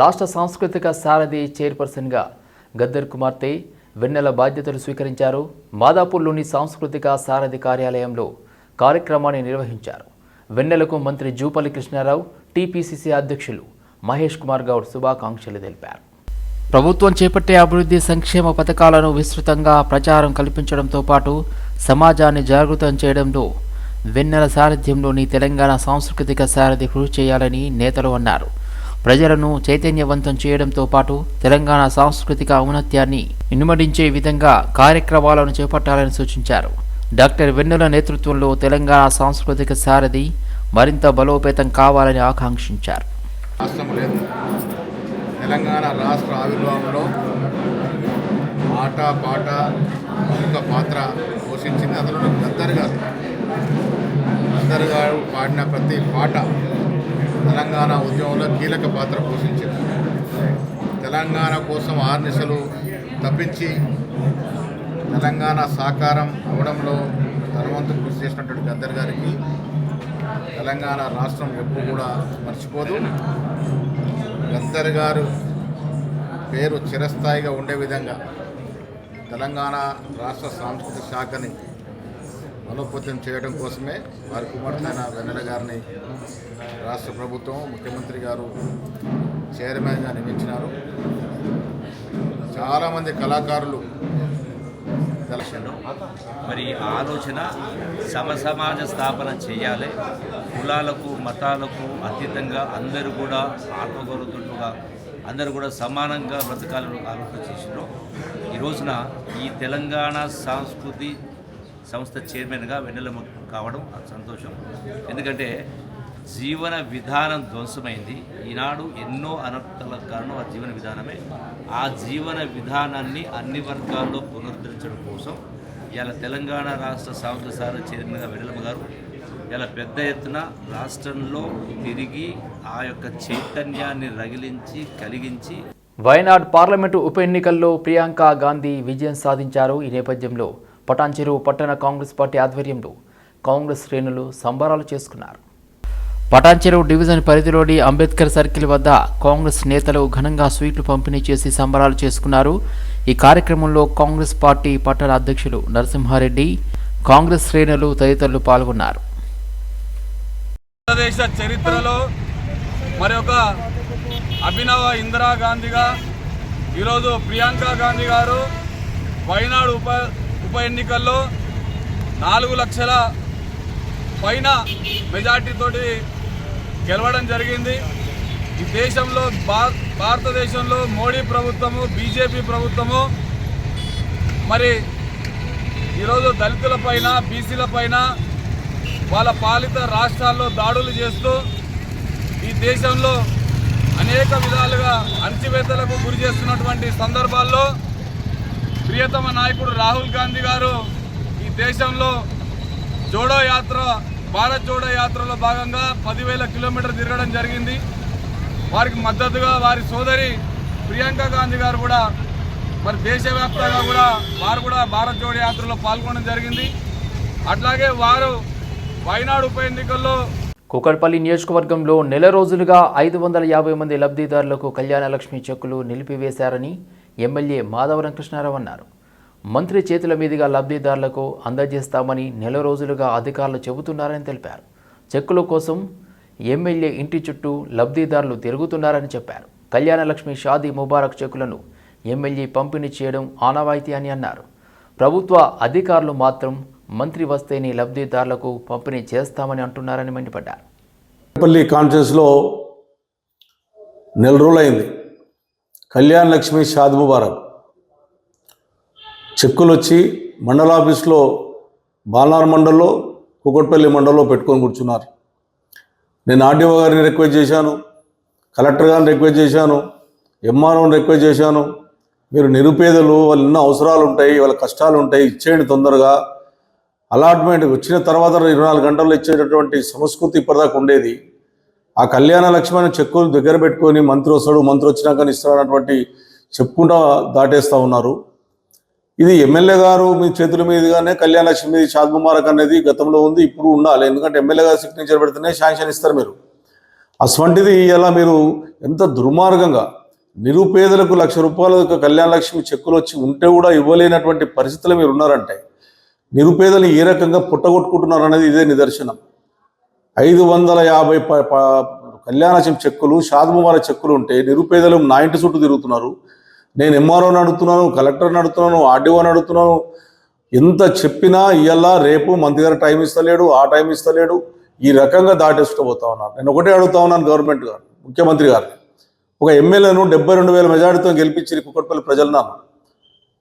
రాష్ట్ర సాంస్కృతిక సారథి చైర్పర్సన్గా గద్దర్ కుమార్తె వెన్నెల బాధ్యతలు స్వీకరించారు. మాదాపూర్లోని సాంస్కృతిక సారథి కార్యాలయంలో కార్యక్రమాన్ని నిర్వహించారు. వెన్నెలకు మంత్రి జూపల్లి కృష్ణారావు టీపీసీసీ అధ్యక్షులు మహేష్ కుమార్ గౌడ్ శుభాకాంక్షలు తెలిపారు. ప్రభుత్వం చేపట్టే అభివృద్ధి సంక్షేమ పథకాలను విస్తృతంగా ప్రచారం కల్పించడంతో పాటు సమాజాన్ని జాగృతం చేయడంలో వెన్నెల సారథ్యంలోని తెలంగాణ సాంస్కృతిక సారథి కృషి చేయాలని నేతలు అన్నారు. ప్రజలను చైతన్యవంతం చేయడంతో పాటు తెలంగాణ సాంస్కృతిక ఔన్నత్యాన్ని ఇనుమడించే విధంగా కార్యక్రమాలను చేపట్టాలని సూచించారు. డాక్టర్ వెన్నుల నేతృత్వంలో తెలంగాణ సాంస్కృతిక సారథి మరింత బలోపేతం కావాలని ఆకాంక్షించారు. తెలంగాణ రాష్ట్ర ఆవిర్భావంలో ఆట పాట ప్రముఖ పాత్ర పోషించింది. అందులో గద్దరు గారు. గద్దరు గారు పాడిన ప్రతి పాట తెలంగాణ ఉద్యమంలో కీలక పాత్ర పోషించింది. తెలంగాణ కోసం ఆర్నిశలు తప్పించి తెలంగాణ సాకారం అవడంలో ధనవంతులు కృషి చేసినటువంటి గద్దర్ గారికి తెలంగాణ రాష్ట్రం ఎప్పుడు కూడా మర్చిపోదు. గద్దర్ గారు పేరు చిరస్థాయిగా ఉండే విధంగా తెలంగాణ రాష్ట్ర సాంస్కృతిక శాఖని బలోపేతం చేయడం కోసమే వారి కుమార్తెన వెన్నెల గారిని రాష్ట్ర ప్రభుత్వం ముఖ్యమంత్రి గారు చైర్మన్గా నియమించినారు. చాలామంది కళాకారులు మరి ఆలోచన సమసమాజ స్థాపన చేయాలి. కులాలకు మతాలకు అతీతంగా అందరూ కూడా ఆత్మగౌరవతులుగా అందరూ కూడా సమానంగా బ్రతకాలని ఆలోచన చేసినారు. ఈ రోజున ఈ తెలంగాణ సంస్కృతి సంస్థ చైర్మన్గా వెన్నెలమ్మ కావడం సంతోషం. ఎందుకంటే జీవన విధానం ధ్వంసమైంది. ఈనాడు ఎన్నో అనర్థల కారణం ఆ జీవన విధానమే. ఆ జీవన విధానాన్ని అన్ని వర్గాల్లో పునరుద్ధరించడం కోసం ఇలా తెలంగాణ రాష్ట్ర సాంస్కృతిక చైర్మన్గా వెడలమ్మ గారు ఇలా పెద్ద ఎత్తున రాష్ట్రంలో తిరిగి ఆ యొక్క చైతన్యాన్ని రగిలించి కలిగించి వయనాడ్ పార్లమెంటు ఉప ఎన్నికల్లో ప్రియాంక గాంధీ విజయం సాధించారు. ఈ నేపథ్యంలో పటాన్చెరువు పట్టణ కాంగ్రెస్ పార్టీ ఆధ్వర్యంలో కాంగ్రెస్ శ్రేణులు సంబరాలు చేసుకున్నారు. పటాన్చెరువు డివిజన్ పరిధిలోని అంబేద్కర్ సర్కిల్ వద్ద కాంగ్రెస్ నేతలు ఘనంగా స్వీట్లు పంపిణీ చేసి సంబరాలు చేసుకున్నారు. ఈ కార్యక్రమంలో కాంగ్రెస్ పార్టీ పట్టణ అధ్యక్షులు నరసింహారెడ్డి కాంగ్రెస్ శ్రేణులు తదితరులు పాల్గొన్నారు. భారతదేశ చరిత్రలో మరి ఒక అభినవ ఇందిరాగాంధీగా ఈరోజు ప్రియాంక గాంధీ గారు వైనాడు ఉప ఉప ఎన్నికల్లో నాలుగు లక్షల పైన మెజార్టీతోటి గెలవడం జరిగింది. ఈ దేశంలో భా భారతదేశంలో మోడీ ప్రభుత్వము బీజేపీ ప్రభుత్వము మరి ఈరోజు దళితుల పైన బీసీల పైన వాళ్ళ పాలిత రాష్ట్రాల్లో దాడులు చేస్తూ ఈ దేశంలో అనేక విధాలుగా అణచివేతలకు గురి చేస్తున్నటువంటి సందర్భాల్లో ప్రియతమ నాయకుడు రాహుల్ గాంధీ గారు ఈ దేశంలో జోడో యాత్ర భారత్ జోడో యాత్రలో భాగంగా పదివేల కిలోమీటర్ తిరగడం జరిగింది. వారికి మద్దతుగా వారి సోదరి ప్రియాంక గాంధీ గారు కూడా మరి దేశవ్యాప్తంగా కూడా వారు కూడా భారత్ జోడో యాత్రలో పాల్గొనడం జరిగింది. అట్లాగే వారు వైనాడు ఉప ఎన్నికల్లో కూకట్పల్లి నియోజకవర్గంలో నెల రోజులుగా ఐదు వందల యాభై మంది లబ్ధిదారులకు కళ్యాణ లక్ష్మి చెక్కులు నిలిపివేశారని ఎమ్మెల్యే మాధవరం కృష్ణారావు అన్నారు. మంత్రి చేతుల మీదుగా లబ్ధిదారులకు అందజేస్తామని నెల రోజులుగా అధికారులు చెబుతున్నారని తెలిపారు. చెక్కుల కోసం ఎమ్మెల్యే ఇంటి చుట్టూ లబ్ధిదారులు తిరుగుతున్నారని చెప్పారు. కళ్యాణ లక్ష్మి షాదీ ముబారక్ చెక్కులను ఎమ్మెల్యే పంపిణీ చేయడం ఆనవాయితీ అని అన్నారు. ప్రభుత్వ అధికారులు మాత్రం మంత్రి వస్తేనే లబ్ధిదారులకు పంపిణీ చేస్తామని అంటున్నారని మండిపడ్డారు. పల్లి కాన్ఫరెన్స్లో నెల రోజులైంది. కళ్యాణ్ లక్ష్మి షాద్ ముబారక్. చెక్కులు వచ్చి మండలాఫీస్లో బాలనార్ మండల్లో కుకట్పల్లి మండల్లో పెట్టుకొని కూర్చున్నారు. నేను ఆర్డీఓ గారిని రిక్వెస్ట్ చేశాను కలెక్టర్ గారిని రిక్వెస్ట్ చేశాను ఎంఆర్ఓని రిక్వెస్ట్ చేశాను. మీరు నిరుపేదలు వాళ్ళు ఎన్నో అవసరాలు ఉంటాయి వాళ్ళ కష్టాలు ఉంటాయి ఇచ్చేయండి తొందరగా. అలాట్మెంట్ వచ్చిన తర్వాత ఇరవై నాలుగు గంటల్లో ఇచ్చేటటువంటి సంస్కృతి ఇప్పటిదాకా ఉండేది. ఆ కళ్యాణ లక్ష్మణ చెక్కులు దగ్గర పెట్టుకొని మంత్రి వస్తాడు మంత్రి వచ్చినాక ఇస్తాడన్నటువంటి చెప్పుకుంటా దాటేస్తూ ఉన్నారు. ఇది ఎమ్మెల్యే గారు మీ చేతుల మీదుగానే కళ్యాణ లక్ష్మి మీద షాద్ ముబారక్ అనేది గతంలో ఉంది ఇప్పుడు ఉండాలి. ఎందుకంటే ఎమ్మెల్యే గారు సిగ్నేచర్ పెడితేనే శాంక్షన్ ఇస్తారు మీరు. అటువంటిది ఇలా మీరు ఎంత దుర్మార్గంగా నిరుపేదలకు లక్ష రూపాయల కళ్యాణ లక్ష్మి చెక్కులు వచ్చి ఉంటే కూడా ఇవ్వలేనటువంటి పరిస్థితులు మీరు ఉన్నారంటే నిరుపేదలు ఏ రకంగా పుట్టగొట్టుకుంటున్నారు అనేది ఇదే నిదర్శనం. ఐదు వందల యాభై ప ప- చెక్కులు షాద్ముబార చెక్కులు ఉంటే నిరుపేదలు నా ఇంటి చుట్టూ తిరుగుతున్నారు. నేను ఎంఆర్ఓని అడుగుతున్నాను కలెక్టర్ని అడుగుతున్నాను ఆర్డీఓని అడుగుతున్నాను ఎంత చెప్పినా ఇయ్యాల రేపు మంత్రి గారు టైం ఇస్తలేడు ఆ టైం ఇస్తలేడు. ఈ రకంగా దాటేస్తూ పోతా ఉన్నారు. నేను ఒకటే అడుగుతా ఉన్నాను గవర్నమెంట్ గారు ముఖ్యమంత్రి గారు ఒక ఎమ్మెల్యేను డెబ్బై రెండు వేల మెజారిటీతో గెలిపించి కుక్కట్పల్లి ప్రజలను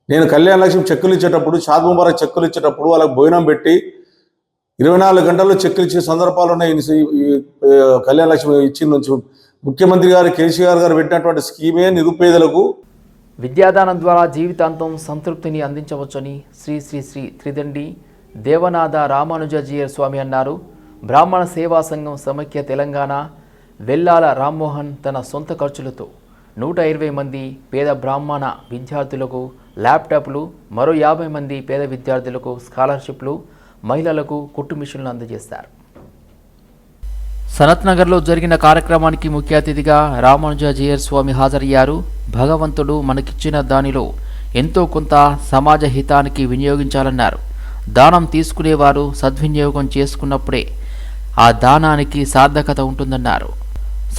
నేను కళ్యాణ లక్ష్మి చెక్కులు ఇచ్చేటప్పుడు షాద్ ముబారక్ చెక్కులు ఇచ్చేటప్పుడు వాళ్ళకి భోజనం పెట్టి ఇరవై నాలుగు గంటల్లో చెక్కులు ఇచ్చే సందర్భాలు ఉన్నాయి. కళ్యాణ లక్ష్మి ఇచ్చిన నుంచి ముఖ్యమంత్రి గారు కేసీఆర్ గారు పెట్టినటువంటి స్కీమే నిరుపేదలకు విద్యాదానం ద్వారా జీవితాంతం సంతృప్తిని అందించవచ్చని శ్రీ శ్రీ శ్రీ త్రిదండి దేవనాథ రామానుజాజీయర్ స్వామి అన్నారు. బ్రాహ్మణ సేవా సంఘం సమైక్య తెలంగాణ వెల్లాల రామ్మోహన్ తన సొంత ఖర్చులతో నూట ఇరవై మంది పేద బ్రాహ్మణ విద్యార్థులకు ల్యాప్టాప్లు మరో యాభై మంది పేద విద్యార్థులకు స్కాలర్షిప్లు మహిళలకు కుట్టు మిషన్లు అందజేస్తారు సనత్ నగర్లో జరిగిన కార్యక్రమానికి ముఖ్య అతిథిగా రామానుజాజయర్ స్వామి హాజరయ్యారు. భగవంతుడు మనకిచ్చిన దానిలో ఎంతో కొంత సమాజ హితానికి వినియోగించాలన్నారు. దానం తీసుకునేవారు సద్వినియోగం చేసుకున్నప్పుడే ఆ దానానికి సార్థకత ఉంటుందన్నారు.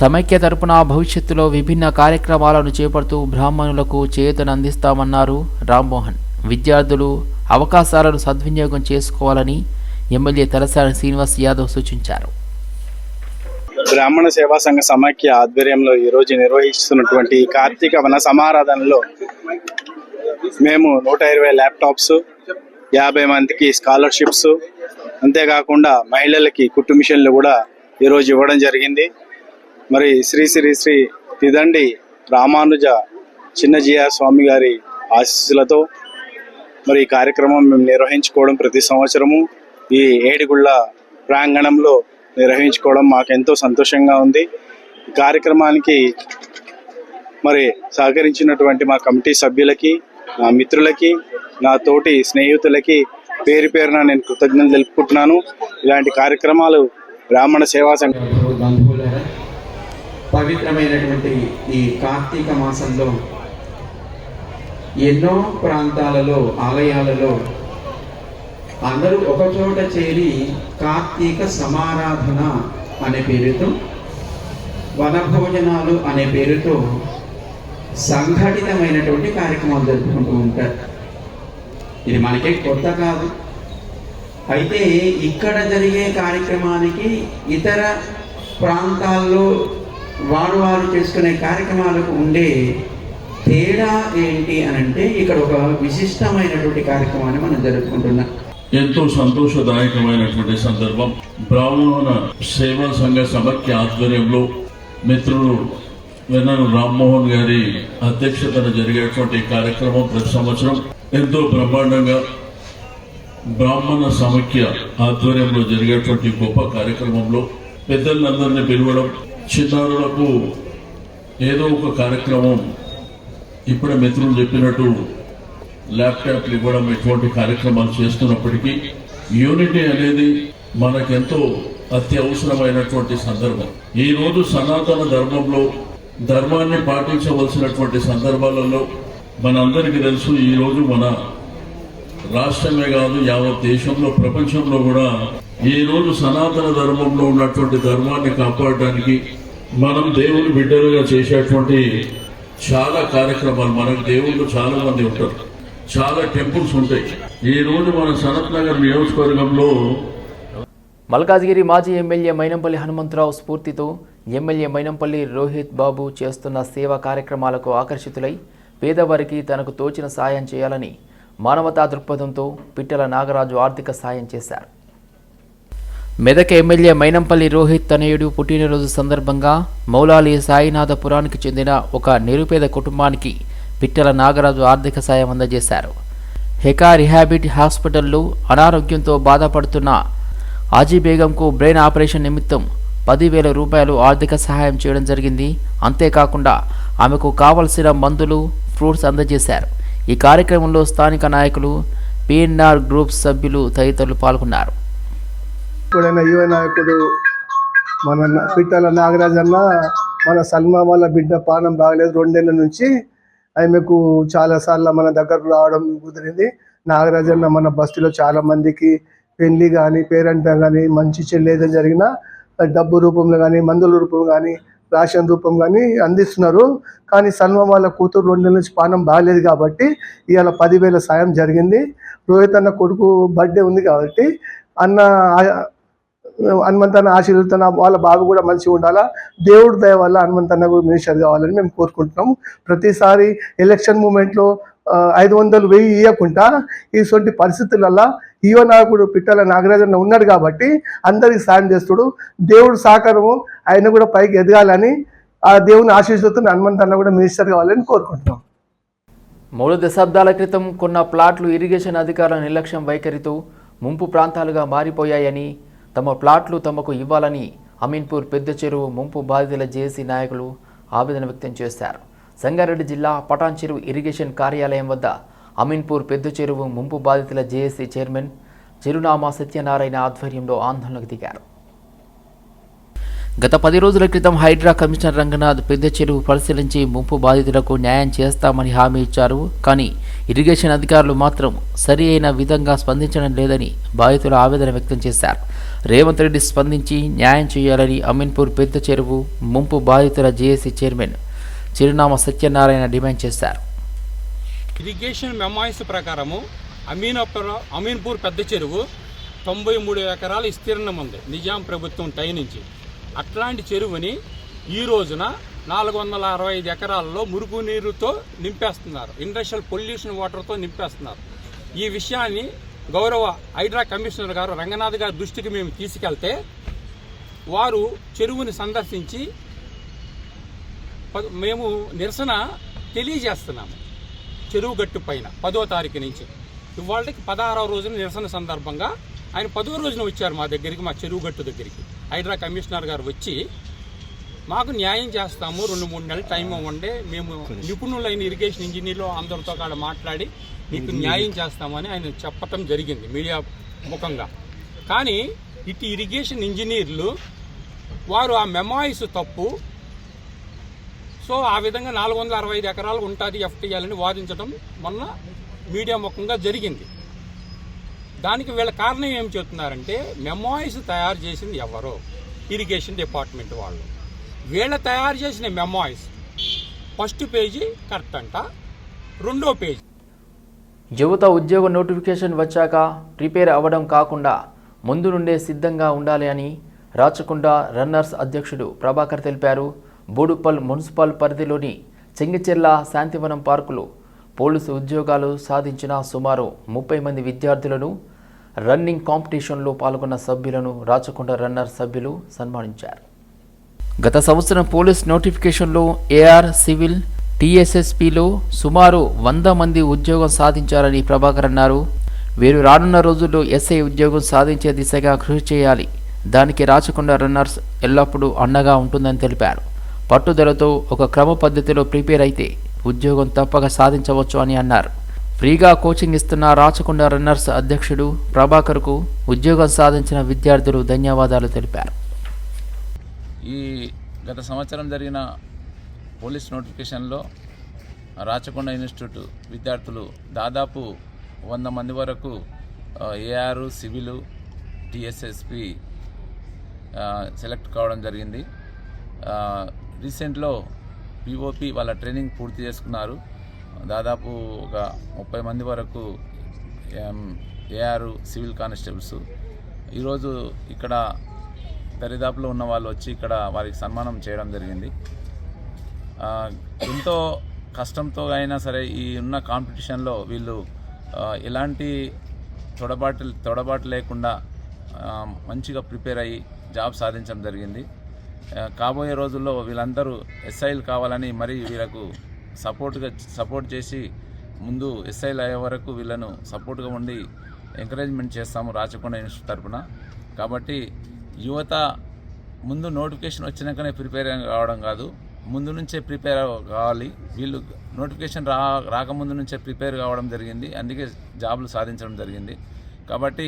సమైక్య తరపున భవిష్యత్తులో విభిన్న కార్యక్రమాలను చేపడుతూ బ్రాహ్మణులకు చేతను అందిస్తామన్నారు రామ్మోహన్. విద్యార్థులు అవకాశాలను సద్వినియోగం చేసుకోవాలని ఎమ్మెల్యే తలసాని శ్రీనివాస్ యాదవ్ సూచించారు. బ్రాహ్మణ సేవా సంఘ సమాఖ్య ఆధ్వర్యంలో ఈరోజు నిర్వహిస్తున్నటువంటి కార్తీక వన సమారాధనలో మేము నూట ఇరవై ల్యాప్టాప్స్ యాభై మందికి స్కాలర్షిప్స్ అంతేకాకుండా మహిళలకి కుట్టు మిషన్లు కూడా ఈరోజు ఇవ్వడం జరిగింది. మరి శ్రీ శ్రీ శ్రీ తిదండి రామానుజ చిన్నజీయ స్వామి గారి ఆశీస్సులతో మరి ఈ కార్యక్రమం మేము నిర్వహించుకోవడం ప్రతి సంవత్సరము ఈ ఏడిగుళ్ళ ప్రాంగణంలో నిర్వహించుకోవడం మాకు ఎంతో సంతోషంగా ఉంది. ఈ కార్యక్రమానికి మరి సహకరించినటువంటి మా కమిటీ సభ్యులకి నా మిత్రులకి నా తోటి స్నేహితులకి పేరు పేరున నేను కృతజ్ఞతలు తెలుపుకుంటున్నాను. ఇలాంటి కార్యక్రమాలు బ్రాహ్మణ సేవా సంఘం పవిత్రమైనటువంటి ఈ కార్తీక మాసంలో ఎన్నో ప్రాంతాలలో ఆలయాలలో అందరూ ఒకచోట చేరి కార్తీక సమారాధన అనే పేరుతో వనభోజనాలు అనే పేరుతో సంఘటితమైనటువంటి కార్యక్రమాలు జరుపుకుంటూ ఉంటారు. ఇది మనకే కొత్త కాదు. అయితే ఇక్కడ జరిగే కార్యక్రమానికి ఇతర ప్రాంతాల్లో వారు వారు చేసుకునే కార్యక్రమాలకు ఉండే తేడా ఏంటి అని అంటే ఇక్కడ ఒక విశిష్టమైనటువంటి కార్యక్రమాన్ని మనం జరుపుకుంటున్నాం. ఎంతో సంతోషదాయకమైనటువంటి సందర్భం. బ్రాహ్మణ సేవా సంఘ సమైక్య ఆధ్వర్యంలో మిత్రులు వెన్నను రామ్మోహన్ గారి అధ్యక్షతన జరిగేటువంటి కార్యక్రమం ప్రతి సంవత్సరం ఎంతో బ్రహ్మాండంగా బ్రాహ్మణ సమైక్య ఆధ్వర్యంలో జరిగేటువంటి గొప్ప కార్యక్రమంలో పెద్దలందరినీ పిలవడం చిన్నారులకు ఏదో ఒక కార్యక్రమం ఇప్పుడే మిత్రులు చెప్పినట్టు ల్యాప్టాప్లు ఇవ్వడం ఇటువంటి కార్యక్రమాలు చేస్తున్నప్పటికీ యూనిటీ అనేది మనకెంతో అత్యవసరమైనటువంటి సందర్భం. ఈ రోజు సనాతన ధర్మంలో ధర్మాన్ని పాటించవలసినటువంటి సందర్భాలలో మనందరికీ తెలుసు ఈరోజు మన రాష్ట్రమే కాదు యావత్ దేశంలో ప్రపంచంలో కూడా ఈ రోజు సనాతన ధర్మంలో ఉన్నటువంటి ధర్మాన్ని కాపాడడానికి మనం దేవుని బిడ్డలుగా చేసేటువంటి చాలా కార్యక్రమాలు మనకు దేవుళ్ళు చాలా మంది ఉంటారు. చాలా టెంపుల్స్ ఉంటాయి. ఈ రోజు మన సనత్ నగర్ నియోజకవర్గంలో మల్కాజ్గిరి మాజీ ఎమ్మెల్యే మైనంపల్లి హనుమంతరావు స్ఫూర్తితో ఎమ్మెల్యే మైనంపల్లి రోహిత్ బాబు చేస్తున్న సేవా కార్యక్రమాలకు ఆకర్షితులై పేదవారికి తనకు తోచిన సాయం చేయాలని మానవతా దృక్పథంతో పిట్టల నాగరాజు ఆర్థిక సాయం చేశారు. మెదక్ ఎమ్మెల్యే మైనంపల్లి రోహిత్ తనయుడు పుట్టినరోజు సందర్భంగా మౌలాలి సాయినాథపురానికి చెందిన ఒక నిరుపేద కుటుంబానికి పిట్టల నాగరాజు ఆర్థిక సాయం అందజేశారు. హెకా రిహాబిట్ హాస్పిటల్లో అనారోగ్యంతో బాధపడుతున్న ఆజీ బేగంకు బ్రెయిన్ ఆపరేషన్ నిమిత్తం పదివేల రూపాయలు ఆర్థిక సహాయం చేయడం జరిగింది. అంతేకాకుండా ఆమెకు కావలసిన మందులు ఫ్రూట్స్ అందజేశారు. ఈ కార్యక్రమంలో స్థానిక నాయకులు పిఎన్ఆర్ గ్రూప్ సభ్యులు తదితరులు పాల్గొన్నారు. ఇప్పుడైన యువ నాయకుడు మన పిట్టల నాగరాజ్ అన్న మన సల్మా వాళ్ళ బిడ్డ పానం బాగలేదు రెండేళ్ళ నుంచి. ఆమెకు చాలా సార్లు మన దగ్గరకు రావడం కుదిరింది. నాగరాజ్ అన్న మన బస్తీలో చాలా మందికి పెళ్ళి కానీ పేరెంట్ కానీ మంచి చెల్లేదని జరిగినా డబ్బు రూపంలో కానీ మందుల రూపంలో కానీ రేషన్ రూపం కానీ అందిస్తున్నారు. కానీ సల్మా వాళ్ళ కూతురు రెండు నెలల నుంచి పానం బాగలేదు కాబట్టి ఇవాళ పదివేల సాయం జరిగింది. రోహిత్ అన్న కొడుకు బర్త్డే ఉంది కాబట్టి అన్న హనుమంతన్న ఆశీర్వదిస్తున్న వాళ్ళ బాబు కూడా మంచిగా ఉండాలా? దేవుడి దయ వల్ల హనుమంతన్న కూడా మినిస్టర్ కావాలని మేము కోరుకుంటున్నాం ప్రతిసారి ఎలక్షన్ మూమెంట్లో ఐదు వందలు వెయ్యి ఇవ్వకుండా ఇటువంటి పరిస్థితులలో యువ నాయకుడు పిట్టల నాగరాజన్న ఉన్నాడు కాబట్టి అందరికి సాయం చేస్తుడు. దేవుడు సహకారము ఆయన కూడా పైకి ఎదగాలని ఆ దేవుని ఆశీస్సులతో హనుమంతన్న కూడా మినిస్టర్ కావాలని కోరుకుంటున్నాం. మూడు దశాబ్దాల క్రితం కొన్న ప్లాట్లు ఇరిగేషన్ అధికారుల నిర్లక్ష్యం వైఖరితో ముంపు ప్రాంతాలుగా మారిపోయాయని తమ ప్లాట్లు తమకు ఇవ్వాలని అమీన్పూర్ పెద్ద చెరువు ముంపు బాధితుల జేఏసీ నాయకులు ఆవేదన వ్యక్తం చేశారు. సంగారెడ్డి జిల్లా పటాన్ చెరువు ఇరిగేషన్ కార్యాలయం వద్ద అమీన్పూర్ పెద్ద చెరువు ముంపు బాధితుల జేఏసీ చైర్మన్ చిరునామా సత్యనారాయణ ఆధ్వర్యంలో ఆందోళనకు దిగారు. గత పది రోజుల క్రితం హైడ్రా కమిషనర్ రంగనాథ్ పెద్ద చెరువు పరిశీలించి ముంపు బాధితులకు న్యాయం చేస్తామని హామీ ఇచ్చారు. కానీ ఇరిగేషన్ అధికారులు మాత్రం సరి అయిన విధంగా స్పందించడం లేదని బాధితులు ఆవేదన వ్యక్తం చేశారు. రేవంత్ రెడ్డి స్పందించి న్యాయం చేయాలని అమీన్పూర్ పెద్ద చెరువు ముంపు బాధితుల జేఏసీ చైర్మన్ చిరునామా సత్యనారాయణ డిమాండ్ చేశారు. ఇరిగేషన్ మెమాయిస్ ప్రకారము అమీనపుర అమీన్పూర్ పెద్ద చెరువు తొంభై మూడు ఎకరాల విస్తీర్ణం ఉంది. నిజాం ప్రభుత్వం టై నుంచి అట్లాంటి చెరువుని ఈ రోజున నాలుగు వందల అరవై ఐదు ఎకరాల్లో మురుగు నీరుతో నింపేస్తున్నారు. ఇండస్ట్రియల్ పొల్యూషన్ వాటర్తో నింపేస్తున్నారు. ఈ విషయాన్ని గౌరవ హైడ్రా కమిషనర్ గారు రంగనాథ్ గారి దృష్టికి మేము తీసుకెళ్తే వారు చెరువుని సందర్శించి ప- మేము నిరసన తెలియజేస్తున్నాము చెరువు గట్టు పైన పదో తారీఖు నుంచి. ఇవాళకి పదహారవ రోజున నిరసన సందర్భంగా ఆయన పదో రోజున వచ్చారు మా దగ్గరికి మా చెరువు గట్టు దగ్గరికి. హైడ్రా కమిషనర్ గారు వచ్చి మాకు న్యాయం చేస్తాము రెండు మూడు నెలలు టైం ఇవ్వండి మేము నిపుణులైన ఇరిగేషన్ ఇంజనీర్లు అందరితో కాడ మాట్లాడి మీకు న్యాయం చేస్తామని ఆయన చెప్పటం జరిగింది మీడియా ముఖంగా. కానీ ఇటు ఇరిగేషన్ ఇంజనీర్లు వారు ఆ మెమాయిస్ తప్పు. సో ఆ విధంగా నాలుగు వందల అరవై ఐదు ఎకరాలు ఉంటుంది ఎఫ్టీఎల్ అని వాదించడం మొన్న మీడియా ముఖంగా జరిగింది. దానికి వీళ్ళ కారణం ఏం చెప్తున్నారంటే మెమాయిస్ తయారు చేసింది ఎవరో? ఇరిగేషన్ డిపార్ట్మెంట్ వాళ్ళు. వీళ్ళ తయారు చేసిన మెమాయిస్ ఫస్ట్ పేజీ కరెక్ట్ అంట రెండో పేజీ యువత ఉద్యోగ నోటిఫికేషన్ వచ్చాక ప్రిపేర్ అవ్వడం కాకుండా ముందు నుండే సిద్ధంగా ఉండాలి అని రాచకొండ రన్నర్స్ అధ్యక్షుడు ప్రభాకర్ తెలిపారు. బోడుప్పల్ మున్సిపల్ పరిధిలోని చెంగిచెర్ల శాంతివనం పార్కులో పోలీసు ఉద్యోగాలు సాధించిన సుమారు ముప్పై మంది విద్యార్థులను రన్నింగ్ కాంపిటీషన్లో పాల్గొన్న సభ్యులను రాచకొండ రన్నర్ సభ్యులు సన్మానించారు. గత సంవత్సరం పోలీస్ నోటిఫికేషన్లో ఏఆర్ సివిల్ టీఎస్ఎస్పిలో సుమారు వంద మంది ఉద్యోగం సాధించారని ప్రభాకర్ అన్నారు. వీరు రానున్న రోజుల్లో ఎస్ఐ ఉద్యోగం సాధించే దిశగా కృషి చేయాలి. దానికి రాచకొండ రన్నర్స్ ఎల్లప్పుడూ అండగా ఉంటుందని తెలిపారు. పట్టుదలతో ఒక క్రమ పద్ధతిలో ప్రిపేర్ అయితే ఉద్యోగం తప్పక సాధించవచ్చు అని అన్నారు. ఫ్రీగా కోచింగ్ ఇస్తున్న రాచకొండ రన్నర్స్ అధ్యక్షుడు ప్రభాకర్కు ఉద్యోగం సాధించిన విద్యార్థులు ధన్యవాదాలు తెలిపారు. ఈ గత సంవత్సరం జరిగిన పోలీస్ నోటిఫికేషన్లో రాచకొండ ఇన్స్టిట్యూట్ విద్యార్థులు దాదాపు వంద మంది వరకు ఏఆర్ సివిల్ టిఎస్ఎస్పి సెలెక్ట్ కావడం జరిగింది. రీసెంట్లో పిఓపి వాళ్ళ ట్రైనింగ్ పూర్తి చేసుకున్నారు. దాదాపు ఒక ముప్పై మంది వరకు ఏఆర్ సివిల్ కానిస్టేబుల్స్. ఈరోజు ఇక్కడ దరిదాపులో ఉన్న వాళ్ళు వచ్చి ఇక్కడ వారికి సన్మానం చేయడం జరిగింది. ఎంతో కష్టంతో అయినా సరే ఈ ఉన్న కాంపిటీషన్లో వీళ్ళు ఎలాంటి తొడబాటు తొడబాటు లేకుండా మంచిగా ప్రిపేర్ అయ్యి జాబ్ సాధించడం జరిగింది. కాబోయే రోజుల్లో వీళ్ళందరూ ఎస్ఐలు కావాలని మరి వీళ్ళకు సపోర్ట్గా సపోర్ట్ చేసి ముందు ఎస్ఐలు అయ్యే వరకు వీళ్ళను సపోర్ట్గా ఉండి ఎంకరేజ్మెంట్ చేస్తాము రాచకొండ ఇన్స్టిట్యూట్ తరపున. కాబట్టి యువత ముందు నోటిఫికేషన్ వచ్చినాకనే ప్రిపేర్ కావడం కాదు. ముందు నుంచే ప్రిపేర్ కావాలి. వీళ్ళు నోటిఫికేషన్ రా రాకముందు నుంచే ప్రిపేర్ కావడం జరిగింది. అందుకే జాబ్లు సాధించడం జరిగింది. కాబట్టి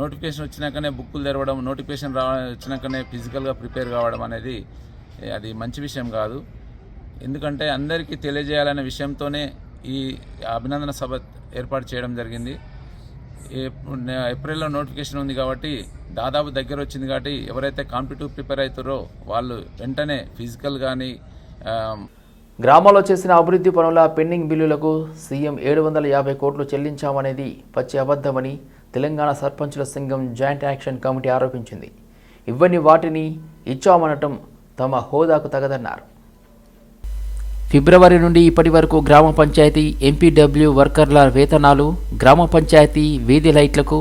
నోటిఫికేషన్ వచ్చినాకనే బుక్కులు తెరవడం నోటిఫికేషన్ రా వచ్చినాకనే ఫిజికల్గా ప్రిపేర్ కావడం అనేది అది మంచి విషయం కాదు. ఎందుకంటే అందరికీ తెలియజేయాలనే విషయంతోనే ఈ అభినందన సభ ఏర్పాటు చేయడం జరిగింది. ఏప్రిల్లో నోటిఫికేషన్ ఉంది కాబట్టి దాదాపు దగ్గర వచ్చింది కాబట్టి ఎవరైతే కాంపిటేటివ్ ప్రిపేర్ అవుతారో వాళ్ళు వెంటనే ఫిజికల్ కానీ గ్రామాల్లో చేసిన అభివృద్ధి పనుల పెండింగ్ బిల్లులకు సీఎం ఏడు వందల యాభై కోట్లు చెల్లించామనేది పచ్చి అబద్ధమని తెలంగాణ సర్పంచుల సంఘం జాయింట్ యాక్షన్ కమిటీ ఆరోపించింది. ఇవ్వని వాటిని ఇచ్చామనటం తమ హోదాకు తగదన్నారు. ఫిబ్రవరి నుండి ఇప్పటి వరకు గ్రామ పంచాయతీ ఎంపీడబ్ల్యూ వర్కర్ల వేతనాలు గ్రామ పంచాయతీ వీధి లైట్లకు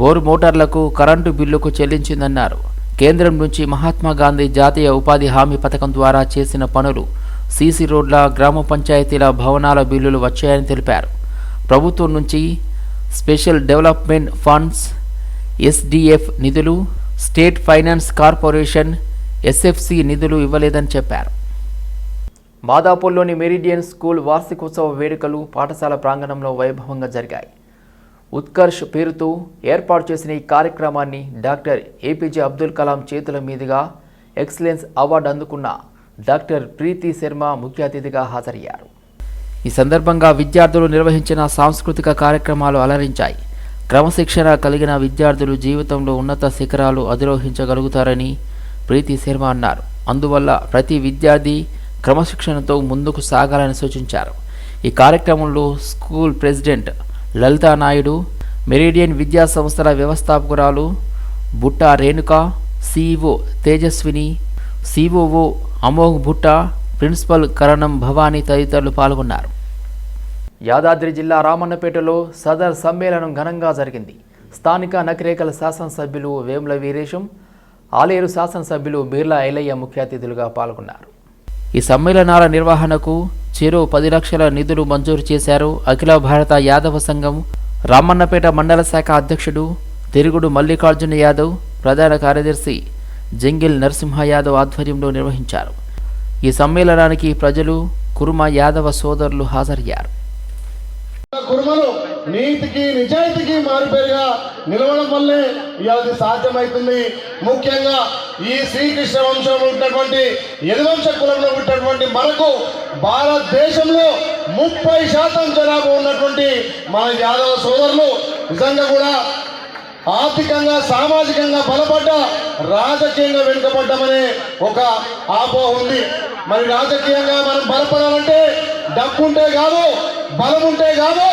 బోరు మోటార్లకు కరెంటు బిల్లుకు చెల్లించిందన్నారు. కేంద్రం నుంచి మహాత్మా గాంధీ జాతీయ ఉపాధి హామీ పథకం ద్వారా చేసిన పనులు సీసీ రోడ్ల గ్రామ పంచాయతీల భవనాల బిల్లులు వచ్చాయని తెలిపారు. ప్రభుత్వం నుంచి స్పెషల్ డెవలప్మెంట్ ఫండ్స్ ఎస్డిఎఫ్ నిధులు స్టేట్ ఫైనాన్స్ కార్పొరేషన్ ఎస్ఎఫ్సి నిధులు ఇవ్వలేదని చెప్పారు. మాదాపూర్లోని మెరిడియన్ స్కూల్ వార్షికోత్సవ వేడుకలు పాఠశాల ప్రాంగణంలో వైభవంగా జరిగాయి. ఉత్కర్ష్ పేరుతో ఏర్పాటు చేసిన ఈ కార్యక్రమాన్ని డాక్టర్ ఏపీజే అబ్దుల్ కలాం చేతుల మీదుగా ఎక్సలెన్స్ అవార్డు అందుకున్న డాక్టర్ ప్రీతి శర్మ ముఖ్య అతిథిగా హాజరయ్యారు. ఈ సందర్భంగా విద్యార్థులు నిర్వహించిన సాంస్కృతిక కార్యక్రమాలు అలరించాయి. క్రమశిక్షణ కలిగిన విద్యార్థులు జీవితంలో ఉన్నత శిఖరాలు అధిరోహించగలుగుతారని ప్రీతి శర్మ అన్నారు. అందువల్ల ప్రతి విద్యార్థి క్రమశిక్షణతో ముందుకు సాగాలని సూచించారు. ఈ కార్యక్రమంలో school president Lalitha Naidu Meridian విద్యా సంస్థల వ్యవస్థాపకురాలు Butta Renuka CEO Tejaswini COO Amogh Butta principal Karanam Bhavani తదితరులు పాల్గొన్నారు. యాదాద్రి జిల్లా రామన్నపేటలో సదర్ సమ్మేళనం ఘనంగా జరిగింది. స్థానిక నకిరేకల శాసనసభ్యులు వేముల వీరేశం ఆలేరు శాసనసభ్యులు బిర్లా ఎలయ్య ముఖ్య అతిథులుగా పాల్గొన్నారు. ఈ సమ్మేళనాల నిర్వహణకు చెరో పది లక్షల నిధులు మంజూరు చేశారు అఖిల భారత యాదవ సంఘం. రామన్నపేట మండల శాఖ అధ్యక్షుడు తిరుగుడు మల్లికార్జున యాదవ్ ప్రధాన కార్యదర్శి జంగిల్ నరసింహ యాదవ్ ఆధ్వర్యంలో నిర్వహించారు. ఈ సమ్మేళనానికి ప్రజలు కుర్మ యాదవ సోదరులు హాజరయ్యారు. కురుమలు నీతికి నిజాయితీకి మారుపేరుగా నిలవడం వల్లే ఇవాళ సాధ్యమవుతుంది ముఖ్యంగా ఈ శ్రీకృష్ణ వంశంలో ఉన్నటువంటి యదువంశ కులంలో ఉన్నటువంటి మనకు భారతదేశంలో ముప్పై శాతం జనాభా ఉన్నటువంటి మన యాదవ సోదరులు. నిజంగా కూడా ఆర్థికంగా సామాజికంగా బలపడ్డ రాజకీయంగా వెనుకబడ్డమనే ఒక ఆపోహ ఉంది. మరి రాజకీయంగా మనం బలపడాలంటే డబ్బుంటే కాదు బలం ఉంటే కాదు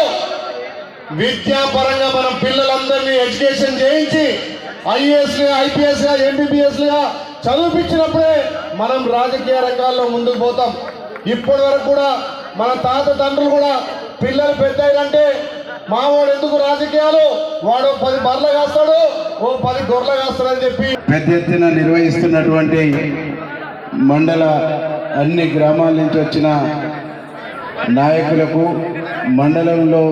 విద్యాపరంగా మనం పిల్లలందరినీ ఎడ్యుకేషన్ చేయించి ఐఏఎస్ ఐపీఎస్గా ఎంబీబీఎస్గా చదివిపించినప్పుడే మనం రాజకీయ రంగాల్లో ముందుకు పోతాం. ఇప్పటి వరకు కూడా మన తాత తండ్రులు కూడా పిల్లలు పెద్దాయంటే మావాడు ఎందుకు రాజకీయాలు? వాడు పది బర్రెలు కాస్తాడు ఓ పది గొర్రెలు కాస్తాడని చెప్పి పెద్ద ఎత్తున నిర్వహిస్తున్నటువంటి మండల అన్ని గ్రామాల నుంచి వచ్చిన నాయకులకు మండలంలో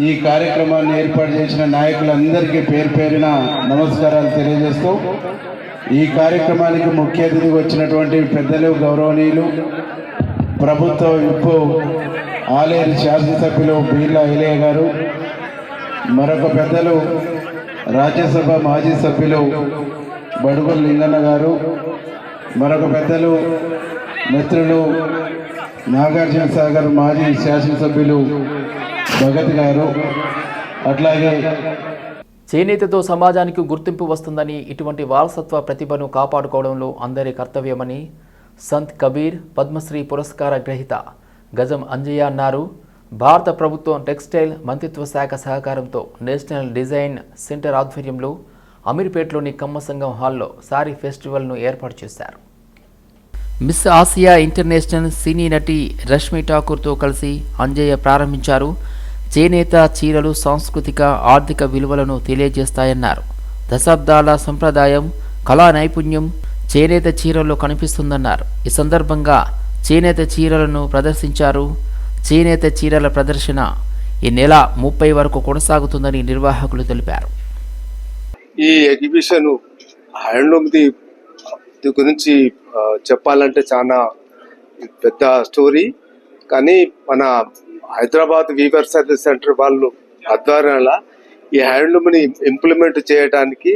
ఈ కార్యక్రమాన్ని ఏర్పాటు చేసిన నాయకులందరికీ పేరు పేరిన నమస్కారాలు తెలియజేస్తూ ఈ కార్యక్రమానికి ముఖ్య అతిథిగా వచ్చినటువంటి పెద్దలు గౌరవనీయులు ప్రభుత్వ విప్పు ఆలేరు శాసనసభ్యులు బీర్లా ఐలయ్య గారు మరొక పెద్దలు రాజ్యసభ మాజీ సభ్యులు బడుగుల లింగన్న గారు మరొక పెద్దలు మిత్రులు నాగార్జున సాగర్ మాజీ శాసనసభ్యులు భగత్ గారు. అట్లాగే చేనేతతో సమాజానికి గుర్తింపు వస్తుందని ఇటువంటి వారసత్వ ప్రతిభను కాపాడుకోవడంలో అందరి కర్తవ్యమని సంత్ కబీర్ పద్మశ్రీ పురస్కార గ్రహీత గజం అంజయ్య అన్నారు. భారత ప్రభుత్వం టెక్స్టైల్ మంత్రిత్వ శాఖ సహకారంతో నేషనల్ డిజైన్ సెంటర్ ఆధ్వర్యంలో అమీర్పేటలోని కమ్మ సంఘం హాల్లో సారీ ఫెస్టివల్ను ఏర్పాటు చేశారు. మిస్ ఆసియా ఇంటర్నేషనల్ సినీ నటి రష్మి ఠాకూర్తో కలిసి అంజయ్య ప్రారంభించారు. చేనేత చీరలు సాంస్కృతిక ఆర్థిక విలువలను తెలియజేస్తాయన్నారు. దశాబ్దాల సంప్రదాయం కళా నైపుణ్యం చేనేత చీరల్లో కనిపిస్తుందన్నారు. ఈ సందర్భంగా చేనేత చీరలను ప్రదర్శించారు. చేనేత చీరల ప్రదర్శన ఈ నెల ముప్పై వరకు కొనసాగుతుందని నిర్వాహకులు తెలిపారు. ఈ ఎగ్జిబిషన్ హ్యాండ్లూమ్ ది గురించి చెప్పాలంటే చాలా పెద్ద స్టోరీ కానీ మన హైదరాబాద్ వీవర్ సర్వీస్ సెంటర్ వాళ్ళు ఆధ్వర్యంలో ఈ హ్యాండ్లూమ్ని ఇంప్లిమెంట్ చేయడానికి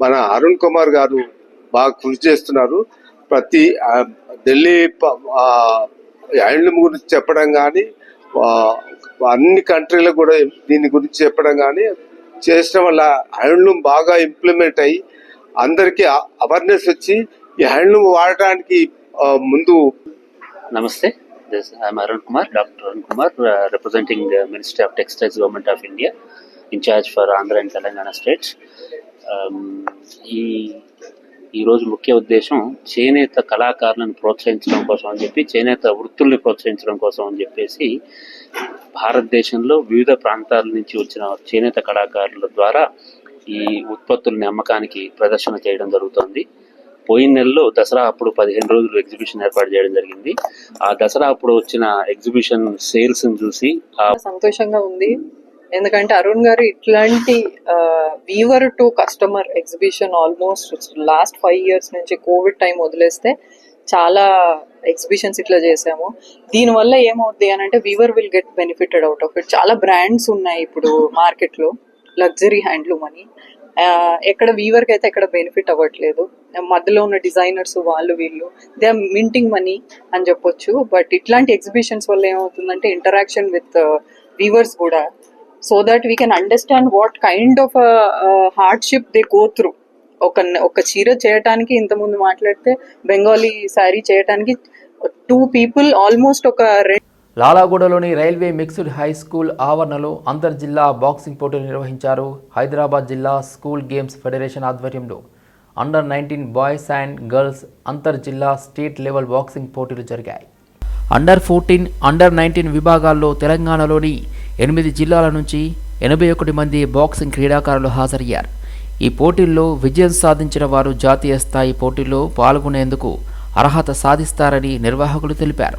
మన అరుణ్ కుమార్ గారు బాగా కృషి చేస్తున్నారు. ప్రతి ఢిల్లీ హ్యాండ్ లూమ్ గురించి చెప్పడం కానీ అన్ని కంట్రీలకు కూడా దీని గురించి చెప్పడం కానీ చేసిన వల్ల హ్యాండ్లూమ్ బాగా ఇంప్లిమెంట్ అయ్యి అందరికీ అవేర్నెస్ వచ్చి ఈ హ్యాండ్లూమ్ వాడటానికి ముందు namaste. Arun Kumar doctor Arun Kumar representing ministry of textiles government of India in charge for Andhra and Telangana states ఈ ఈరోజు ముఖ్య ఉద్దేశం చేనేత కళాకారులను ప్రోత్సహించడం కోసం అని చెప్పి చేనేత వృత్తుల్ని ప్రోత్సహించడం కోసం అని చెప్పేసి భారతదేశంలో వివిధ ప్రాంతాల నుంచి వచ్చిన చేనేత కళాకారుల ద్వారా ఈ ఉత్పత్తుల్ని అమ్మకానికి ప్రదర్శన చేయడం జరుగుతోంది. పోయిన నెలలో దసరా అప్పుడు పదిహేను రోజులు ఎగ్జిబిషన్ ఏర్పాటు చేయడం జరిగింది. ఆ దసరా అప్పుడు వచ్చిన ఎగ్జిబిషన్ సేల్స్ చూసి సంతోషంగా ఉంది. ఎందుకంటే అరుణ్ గారు ఇట్లాంటి weaver to customer exhibition almost last five years నుంచి కోవిడ్ టైం వదిలేస్తే చాలా ఎగ్జిబిషన్స్ ఇట్లా చేసాము. దీనివల్ల ఏమవుద్ది అని అంటే weaver will get benefited out of it. చాలా బ్రాండ్స్ ఉన్నాయి ఇప్పుడు మార్కెట్లో లగ్జరీ హ్యాండ్లూమ్ అని. ఎక్కడ వీవర్కి అయితే ఎక్కడ బెనిఫిట్ అవ్వట్లేదు. మధ్యలో ఉన్న డిజైనర్స్ వాళ్ళు వీళ్ళు దే ఆర్ మింటింగ్ మనీ అని చెప్పొచ్చు. బట్ ఇట్లాంటి ఎగ్జిబిషన్స్ వల్ల ఏమవుతుందంటే ఇంటరాక్షన్ విత్ వీవర్స్ కూడా so that we can understand what kind of hardship they go through ఒక ఒక చీర చేయటానికి ఇంతకుముందు మాట్లాడితే బెంగాలీ శారీ చేయటానికి టూ పీపుల్ ఆల్మోస్ట్ ఒక రెండు లాలాగూడలోని రైల్వే మిక్స్డ్ హై స్కూల్ ఆవరణలో అంతర్ జిల్లా బాక్సింగ్ పోటీలు నిర్వహించారు హైదరాబాద్ జిల్లా స్కూల్ గేమ్స్ ఫెడరేషన్ ఆధ్వర్యంలో. Under nineteen boys and girls అంతర్ జిల్లా స్టేట్ లెవెల్ బాక్సింగ్ పోటీలు జరిగాయి. అండర్ ఫోర్టీన్ అండర్ నైన్టీన్ విభాగాల్లో తెలంగాణలోని ఎనిమిది జిల్లాల నుంచి ఎనభై ఒకటి మంది బాక్సింగ్ క్రీడాకారులు హాజరయ్యారు. ఈ పోటీల్లో విజయం సాధించిన వారు జాతీయ స్థాయి పోటీల్లో పాల్గొనేందుకు అర్హత సాధిస్తారని నిర్వాహకులు తెలిపారు.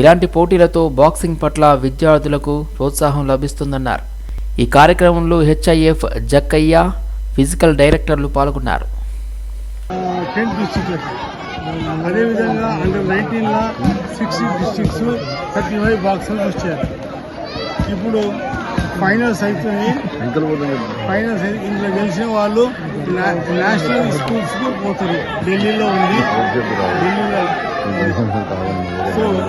ఇలాంటి పోటీలతో బాక్సింగ్ పట్ల విద్యార్థులకు ప్రోత్సాహం లభిస్తుందన్నారు. ఈ కార్యక్రమంలో హెచ్ఐఎఫ్ జక్కయ్య ఫిజికల్ డైరెక్టర్లు పాల్గొన్నారు. అదేవిధంగా అండర్ నైన్టీన్లో సిక్స్ డిస్ట్రిక్ట్స్ థర్టీ ఫైవ్ బాక్సులు వచ్చారు. ఇప్పుడు ఫైనల్స్ అయిపోయి ఫైనల్స్ ఇందులో గెలిచిన వాళ్ళు నేషనల్ స్కూల్స్కు పోతారు. ఢిల్లీలో ఉంది. ఢిల్లీలో. సో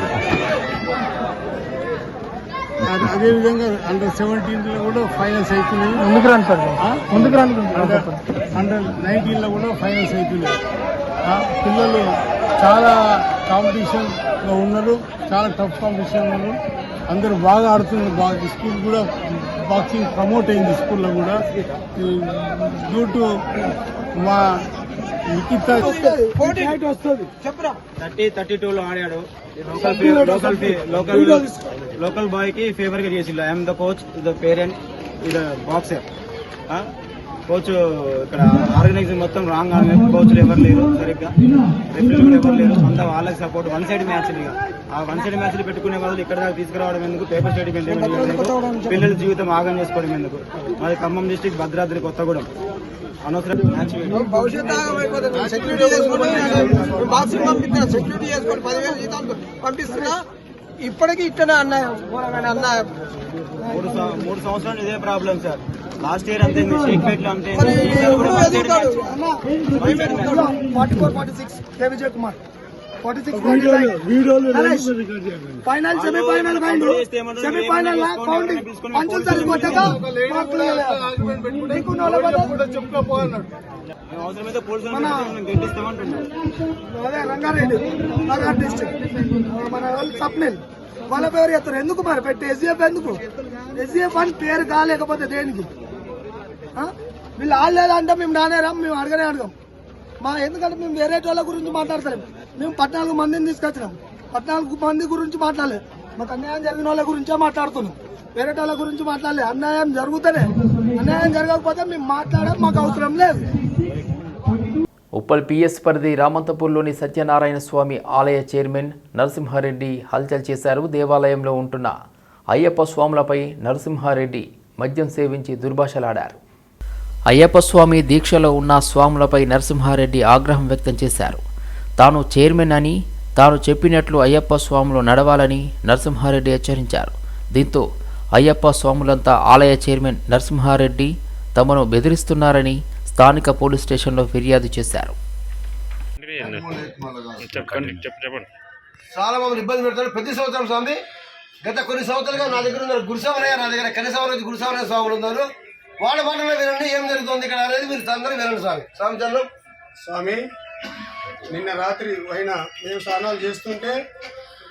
అదే- అదేవిధంగా అండర్ సెవెంటీన్లో కూడా ఫైనల్స్ అవుతున్నాయి ముందుకు రాను ముందుకు రాను అండర్ నైన్టీన్లో కూడా ఫైనల్స్ అవుతున్నాయి పిల్లలు చాలా కాంపిటీషన్లో ఉన్నారు. చాలా టఫ్ కాంపిటీషన్ ఉన్నారు. అందరూ బాగా ఆడుతున్నారు. బాగా స్కూల్ కూడా బాక్సింగ్ ప్రమోట్ అయింది స్కూల్లో కూడా. డ్యూ టు మా థర్టీ థర్టీ టూ లో ఆడాడు. లోకల్ లోకల్ లోకల్ లోకల్ బాయ్కి ఫేవర్గా చేసిండు I'm the coach the parent ఇది బాక్సర్ కోచ్ ఇక్కడ ఆర్గనైజింగ్ మొత్తం రాంగ్ కోచ్లు ఎవరు లేరు సరిగ్గా. రెఫరీలు కూడా ఎవరు లేరు. అంతా వాళ్ళకి సపోర్ట్ వన్ సైడ్ మ్యాచ్ ఇక. ఆ వన్ సైడ్ మ్యాచ్లు పెట్టుకునే బదులు ఇక్కడ దాకా తీసుకురావడం ఎందుకు? పేపర్ స్టడీ ఎందుకు? పిల్లల జీవితం ఆగం చేసుకోవడం ఎందుకు? మాది ఖమ్మం డిస్టిక్ భద్రాద్రి కొత్తగూడెం. అనవసరం మ్యాచ్ సెక్యూరిటీ చేసుకొని పదివేలు పంపిస్తున్నా. ఇప్పటికీ ఇట్టనే అన్నాయి ఘోరమైన అన్నాయి మూడు సంవత్సరాలు ఇదే ప్రాబ్లం సార్. లాస్ట్ ఇయర్ అంతే షేక్ పేట్లు అంతే. match. Forty four forty six K Vijay Kumar. Final semi final semi final counting పంచులు సరిపోతాక అదే రంగారెడ్డి రంగారెడ్డి డిస్ట్రిక్ట్ మన వాళ్ళు సప్నిల్ వాళ్ళ పేరు చెప్తారు ఎందుకు మరి పెట్టి ఎస్జిఎఫ్ ఎందుకు ఎస్జిఎఫ్ అని పేరు కాలేకపోతే దేనికి? వీళ్ళు ఆడలేదంటే మేము నానేరాం మేము అడగనే అడగం మా ఎందుకంటే మేము వేరే వాళ్ళ గురించి మాట్లాడతాం మేము పద్నాలుగు మందిని తీసుకొచ్చినాం. పద్నాలుగు మంది గురించి మాట్లాడలేదు మాకు అన్యాయం జరిగిన వాళ్ళ గురించే మాట్లాడుతున్నాం. వేరే వాళ్ళ గురించి మాట్లాడలేదు అన్యాయం జరుగుతూనే. అన్యాయం జరగకపోతే మేము మాట్లాడడం మాకు అవసరం లేదు. ఉప్పల్ పిఎస్ పరిధి రామంతపూర్లోని సత్యనారాయణ స్వామి ఆలయ చైర్మన్ నరసింహారెడ్డి హల్చల్ చేశారు. దేవాలయంలో ఉంటున్న అయ్యప్ప స్వాములపై నరసింహారెడ్డి మద్యం సేవించి దుర్భాషలాడారు. అయ్యప్ప స్వామి దీక్షలో ఉన్న స్వాములపై నరసింహారెడ్డి ఆగ్రహం వ్యక్తం చేశారు. తాను చైర్మన్ అని తాను చెప్పినట్లు అయ్యప్ప స్వాములు నడవాలని నరసింహారెడ్డి హెచ్చరించారు. దీంతో అయ్యప్ప స్వాములంతా ఆలయ చైర్మన్ నరసింహారెడ్డి తమను బెదిరిస్తున్నారని స్థానిక పోలీస్ స్టేషన్లో ఫిర్యాదు చేశారు. చాలా మమ్మల్ని ఇబ్బంది పెడతాడు ప్రతి సంవత్సరం స్వామి గత కొన్ని సంవత్సరాలుగా నా దగ్గర ఉన్నారు. గురుసామరయ్య నా దగ్గర కనీసం గురుసామరయ్య స్వాములు ఉన్నారు. వాళ్ళ మాటలో వినండి ఏం జరుగుతుంది ఇక్కడ అనేది మీరు అందరూ వినండి స్వామి. స్వామి చంద్రం స్వామి నిన్న రాత్రి అయినా మేము స్నానాలు చేస్తుంటే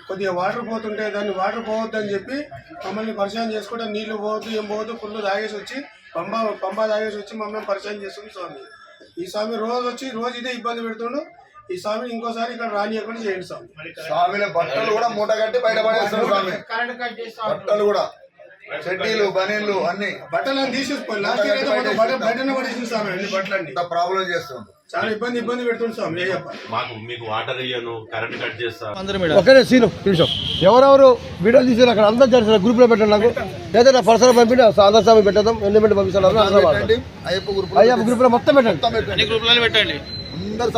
కొద్దిగా వాటర్ పోతుంటే దాన్ని వాటర్ పోవద్దని చెప్పి మమ్మల్ని పరిచయం చేసుకుంటే నీళ్ళు పోవద్దు ఏం పోవద్దు ఫుల్ తాగేసి వచ్చి పంబ పంబ తాగేసి వచ్చి మమ్మల్ని పరిచయం చేస్తుంది స్వామి. ఈ స్వామి రోజు వచ్చి రోజు ఇదే ఇబ్బంది పెడుతుండు. ఈ స్వామి ఇంకోసారి ఇక్కడ రానియకుండా చేయండి స్వామి. స్వామిల బట్టలు కూడా మూట కట్టి బయట పడేస్తారు స్వామి. బట్టలు కూడా. చెడ్డీలు బనీళ్ళు అన్ని. బట్టలు తీసేసుకోండి లాస్ట్ ఇయర్ అయితే మొత్తం బట్ట బయటనే పడేసింది స్వామి అన్ని బట్టలన్నీ. ప్రాబ్లం చేస్తుంది చాలా ఇబ్బంది ఇబ్బంది పెడుతుంది స్వామి ఏ చెప్ప మాకు మీకు వాటర్ ఇయ్యను కరెంట్ కట్ చేస్తా. ఒకటే సీను నిమిషం. ఎవరెవరు వీడియోలు తీసి అక్కడ అందరూ జరిసిన గ్రూప్లో పెట్టండి నాకు. లేదా నా పర్సనల్ పంపిండి ఆంధ్ర స్వామి పెట్టదాం ఎన్ని పంపిస్తాను అయ్యప్ప గ్రూప్ అయ్యా గ్రూప్లో మొత్తం పెట్టండి. అన్ని గ్రూపులలో పెట్టండి. అందరు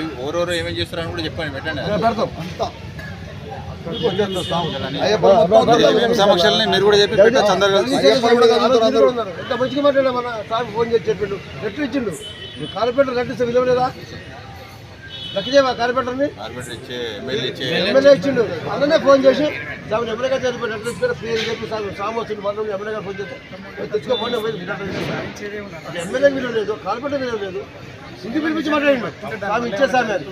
ఎవరెవరు ఏమేమి చేస్తారని కూడా చెప్పండి పెట్టండి. పెడతాం. అంతా. సమక్షాలని మీరు కూడా చెప్పి పెట్టచ్చు అందరు ఎంత మంచిగా మాట్లాడా మన సార్ ఫోన్ చేసి చెప్పిండు లెటర్ ఇచ్చిండు. నువ్వు కార్పొరేటర్ లెటర్ ఇస్తే విలువ లేదా లెక్కజేవా కార్పొరేటర్ని? ఎమ్మెల్యే ఇచ్చిండు. అందరినీ ఫోన్ చేసి సార్ ఎమ్మెల్యే గారు చదివిపోయి లెటర్ ఇచ్చారు. ఫ్రీ అని చెప్పి సార్ సాము వచ్చింది మనం ఎమ్మెల్యే గారు ఫోన్ చేస్తే "పోయి తెచ్చుకోపోండి పోయి లెటర్ ఇచ్చేసారు." ఎమ్మెల్యే విలువ లేదు కార్పొరేటర్ విలువ లేదు. ఇంటి పిలిపించి మాట్లాడండి. సామి ఇచ్చే సామి అది